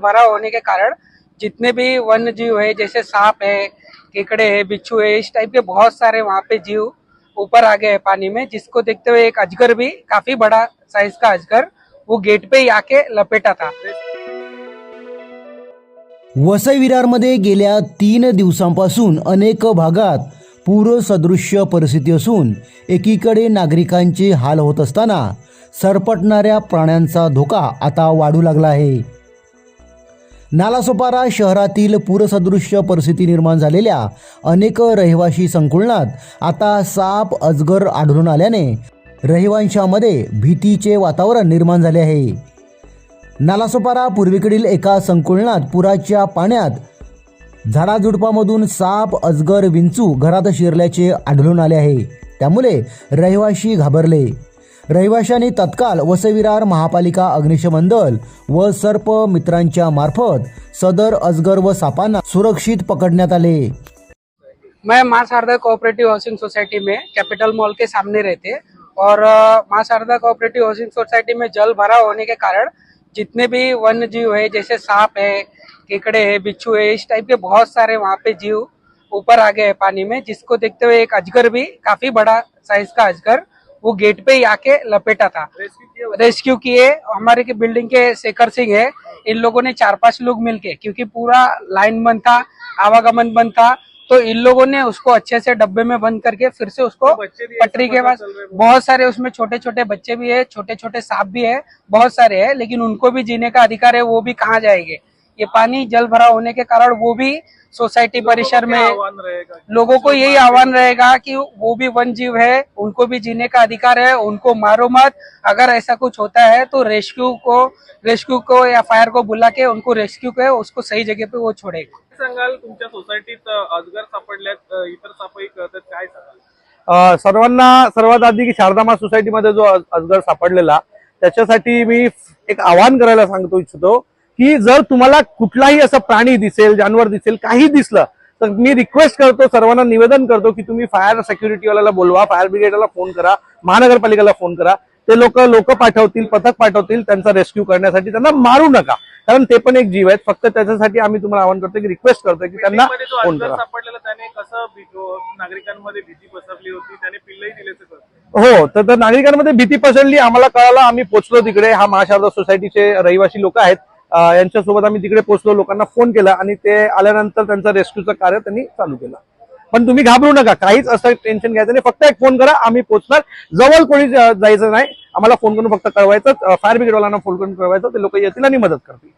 भरा होने के कारण जितने भी वन्य जीव है जैसे सांप है केकड़े है बिच्छू है इस टाइप के बहुत सारे वहाँ पे जीव ऊपर आ गए हैं पानी में जिसको देखते हुए एक अजगर भी काफी बड़ा साइज का अजगर वो गेट पे ही आके लपेटा था। वसई विरारमध्ये गेल्या तीन दिवसांपासून अनेक भागात पूरसदृश्य परिस्थिती असून एकीकडे नागरिकांचे हाल होत असताना सरपटणाऱ्या प्राण्यांचा धोका आता वाढू लागला आहे. नालासोपारा शहरातील पूरसदृश्य परिस्थिती निर्माण झालेल्या अनेक रहिवाशी संकुलनात आता साप अजगर आढळून आल्याने रहिवाशांमध्ये भीतीचे वातावरण निर्माण झाले आहे. नालासोपारा पूर्वेकडील एका संकुलनात पुराच्या पाण्यात झाडाझुडपामधून साप अजगर विंचू घरात शिरल्याचे आढळून आले आहे. त्यामुळे रहिवाशी घाबरले. रहिवाशांनी तत्काल वसविरार महापालिका अग्निशमन दल व सर्प मित्रांच्या मार्फत सदर अजगर व सापांना सुरक्षित पकडण्यात आले. मैं Maa Sharda cooperative housing society में कैपिटल मॉल के सामने रहते और माँ शारदा कोऑपरेटिव हाउसिंग सोसाइटी में जल भरा होने के कारण जितने भी वन्य जीव है जैसे सांप है केकड़े है बिच्छू है इस टाइप के बहुत सारे वहाँ पे जीव ऊपर आ गए हैं पानी में जिसको देखते हुए एक अजगर भी काफी बड़ा साइज का अजगर वो गेट पे ही आके लपेटा था। रेस्क्यू किए। हमारे के बिल्डिंग के शेखर सिंह है। इन लोगों ने चार पाँच लोग मिलके क्योंकि पूरा लाइन बंद था आवागमन बंद था तो इन लोगों ने उसको अच्छे से डब्बे में बंद करके फिर से उसको पटरी के पास बहुत सारे उसमें छोटे छोटे बच्चे भी है छोटे छोटे सांप भी है बहुत सारे है लेकिन उनको भी जीने का अधिकार है वो भी कहाँ जाएँगे? ये पानी जल भरा होने के कारण वो भी सोसाइटी परिसर में लोगों को यही आह्वान रहेगा कि वो भी वन जीव है उनको भी जीने का अधिकार है उनको मारो मत। अगर ऐसा कुछ होता है तो रेस्क्यू को रेस्क्यू को या फायर को बुला के उनको रेस्क्यू के उसको सही जगह पे वो छोड़ेगा। सांगाल तुमच्या सोसायटीत अजगर सापडल्यात अ, इतर सापही काय सांगाल? अ, सर्वांना सर्वात आधी की शारदामा सोसायटीमध्ये जो अज- अजगर सापडलेला त्याच्यासाठी मी एक आवाहन करायला सांगतो इच्छितो की जर तुम्हाला कुठलाही असं प्राणी दिसेल जानवर दिसेल काही दिसलं तर मी रिक्वेस्ट करतो सर्वांना निवेदन करतो की तुम्ही फायर सेक्युरिटीवाल्याला बोलवा फायर ब्रिगेडला फोन करा महानगरपालिकेला फोन करा. ते लोक लोक पाठवतील पथक पाठवतील त्यांचा रेस्क्यू करण्यासाठी त्यांना मारू नका. कारण ते पण एक जीव आहेत. फक्त त्याच्यासाठी आम्ही तुम्हाला आवाहन करतो की रिक्वेस्ट करतो की त्यांना फोन करा. त्याने कसं नागरिकांमध्ये भीती पसरली होती? त्याने पिल्लही कळतं हो तर नागरिकांमध्ये भीती पसरली. आम्हाला कळालं आम्ही पोहोचलो तिकडे. हा महाशारदा सोसायटीचे रहिवासी लोक आहेत. यांच्यासोबत आम्ही तिकडे पोहोचलो लोकांना फोन केला आणि ते आल्यानंतर त्यांचं रेस्क्यूचं कार्य त्यांनी चालू केलं. पण तुम्ही घाबरू नका काहीच असं टेन्शन घ्यायचं नाही. फक्त एक फोन करा आम्ही पोहोचणार. जवळ कोणी जायचं नाही. आम्हाला फोन करून फक्त कळवायचं. फायर ब्रिगेडवाल्यांना फोन करून कळवायचं. ते लोक येतील आणि मदत करतील.